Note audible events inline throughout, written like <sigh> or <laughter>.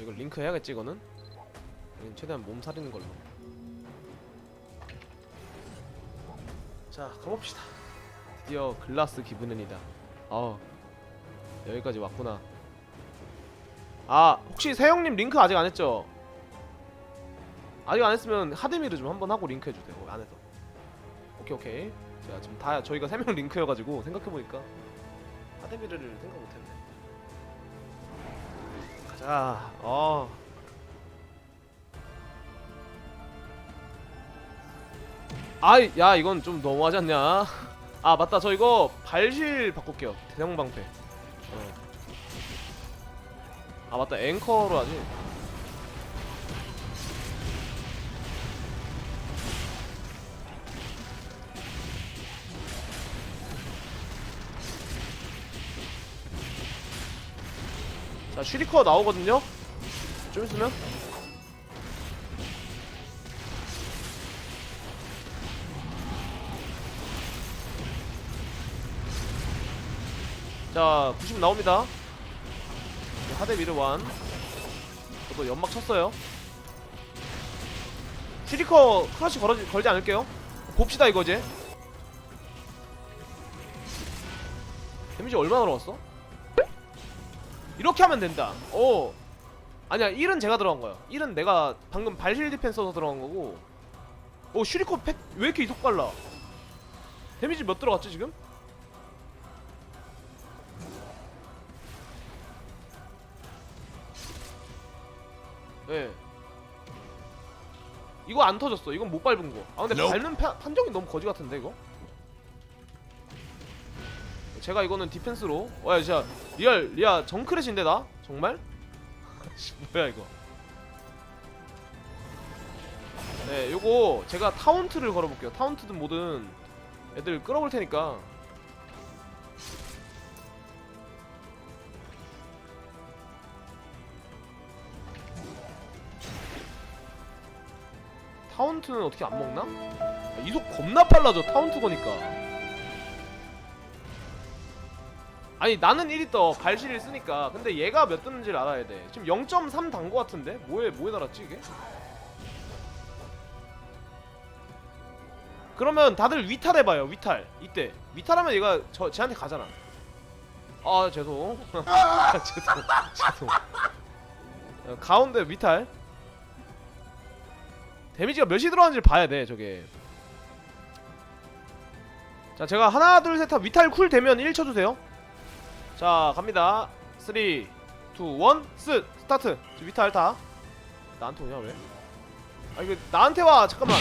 이거 링크 해야겠지 이거는? 최대한 몸 사리는 걸로. 자 가봅시다. 드디어 글라스 기분은이다. 어 여기까지 왔구나. 아 혹시 세영님 링크 아직 안 했죠? 아직 안 했으면 하드미르 좀 한번 하고 링크 해주세요 거기 안에서. 오케이 오케이. 자 지금 다 저희가 세명 링크여가지고 생각해보니까 하드미르를 생각 못했네. 가 자 어. 아이 야 이건 좀 너무하지 않냐? 아 맞다. 저 이거 발실 바꿀게요. 대형 방패. 어. 아 맞다. 앵커로 하지 자 슈리커 나오거든요 좀 있으면 자, 90 나옵니다. 하대 미르 완. 저도 연막 쳤어요. 슈리커 크러쉬 걸지, 걸지 않을게요. 봅시다, 이거 이제. 데미지 얼마나 들어갔어? 이렇게 하면 된다. 오. 아니야, 1은 제가 들어간 거야. 1은 내가 방금 발실 디펜 서서 들어간 거고. 오, 슈리커 팩, 왜 이렇게 이속 빨라? 데미지 몇 들어갔지, 지금? 예. 이거 안 터졌어. 이건 못 밟은 거. 아 근데. 밟는 파- 판정이 너무 거지 같은데 이거? 제가 이거는 디펜스로. 와 진짜 리얼 리아 정크렛인데 나 정말? <laughs> 씨, 뭐야 이거? 네, 요거 제가 타운트를 걸어볼게요. 타운트든 뭐든 애들 끌어볼 테니까. 타운트는 어떻게 안 먹나? 아, 이속 겁나 빨라져 타운트 거니까 아니 나는 1이 떠 발실을 쓰니까. 근데 얘가 몇 뜨는지를 알아야 돼. 지금 0.3 단거 같은데? 뭐에 뭐에 달았지 이게? 그러면 다들 위탈해봐요 위탈. 이때. 위탈하면 얘가 저 쟤한테 가잖아. 아 죄송. <laughs> 죄송. 죄송. 어, 가운데 위탈. 데미지가 몇이 들어가는지를 봐야 돼 저게. 자 제가 하나 둘셋하 위탈 쿨 되면 1 쳐 주세요 자 갑니다 3 2 1 스! 스타트 지금 위탈 다 나한테 오냐 왜? 아 이거 나한테 와 잠깐만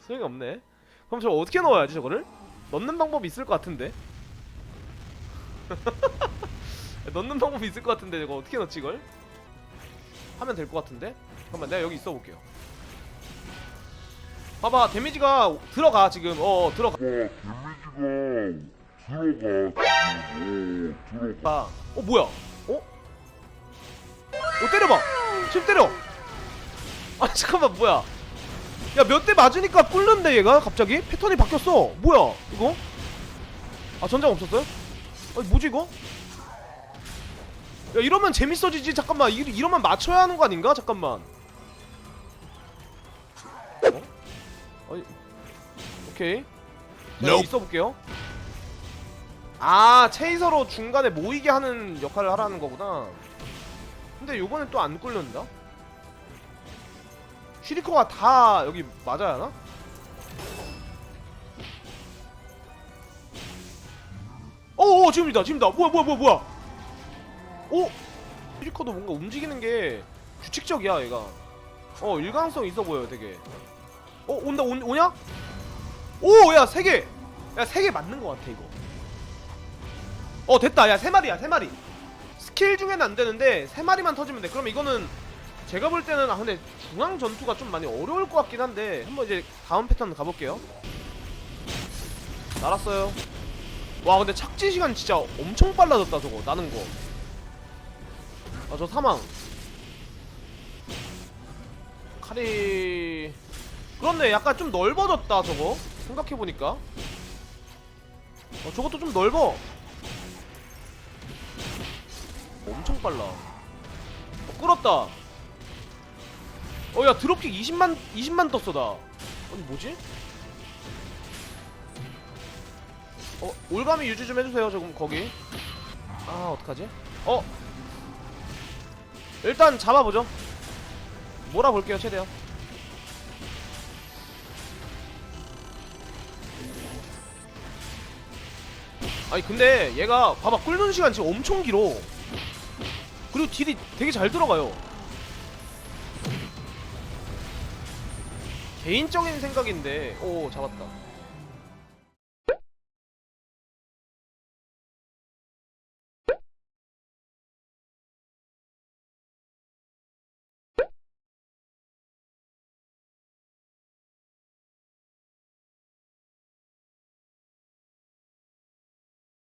소용이 없네 그럼 저 어떻게 넣어야지 저거를? 넣는 방법이 있을 것 같은데 <laughs> 넣는 방법이 있을 것 같은데 이거 어떻게 넣지 이걸? 하면 될 것 같은데? 잠깐만 내가 여기 있어 볼게요 봐봐 데미지가 들어가 지금. 어, 어 들어가. 봐. 어 뭐야? 어? 어 때려봐. 지금 때려. 아 <laughs> 잠깐만 뭐야? 야 몇 대 맞으니까 꿀는데 얘가? 갑자기? 패턴이 바뀌었어. 뭐야 이거? 아 전장 없었어요? 아니 뭐지 이거? 야 이러면 재밌어지지. 잠깐만 이, 이러면 맞춰야 하는 거 아닌가? 잠깐만. 어? 아니 오케이. 자, 여기 Nope. 있어 볼게요. 아 체이서로 중간에 모이게 하는 역할을 하라는 거구나. 근데 요번엔 또 안 꿀는다 슈리커가 다 여기 맞아야 하나? 어어 지금이다 지금이다. 뭐야 뭐야 뭐야 뭐야. 오! 슈리커도 뭔가 움직이는 게 규칙적이야 얘가. 어 일관성 있어 보여 되게 어 온다 온, 오냐? 오! 야 세개. 야 세 개 맞는 거 같아 이거. 어 됐다. 야 세 마리야 세 마리. 스킬 중에는 안 되는데 세 마리만 터지면 돼. 그럼 이거는 제가 볼 때는 아 근데 중앙 전투가 좀 많이 어려울 것 같긴 한데 한번 이제 다음 패턴 가볼게요. 날았어요. 와 근데 착지 시간 진짜 엄청 빨라졌다 저거. 나는 거. 아 저 사망. 칼이 그렇네. 약간 좀 넓어졌다 저거. 생각해보니까. 어 저것도 좀 넓어. 엄청 빨라. 어, 끌었다. 어야 드롭킥 20만 20만 떴어 나 아니 뭐지? 어 올가미 유지 좀 해주세요 조금 거기. 아 어떡하지? 어. 일단 잡아보죠. 몰아볼게요 최대한 아니 근데 얘가 봐봐 끓는 시간 지금 엄청 길어. 그리고 딜이 되게 잘 들어가요. 개인적인 생각인데. 오 잡았다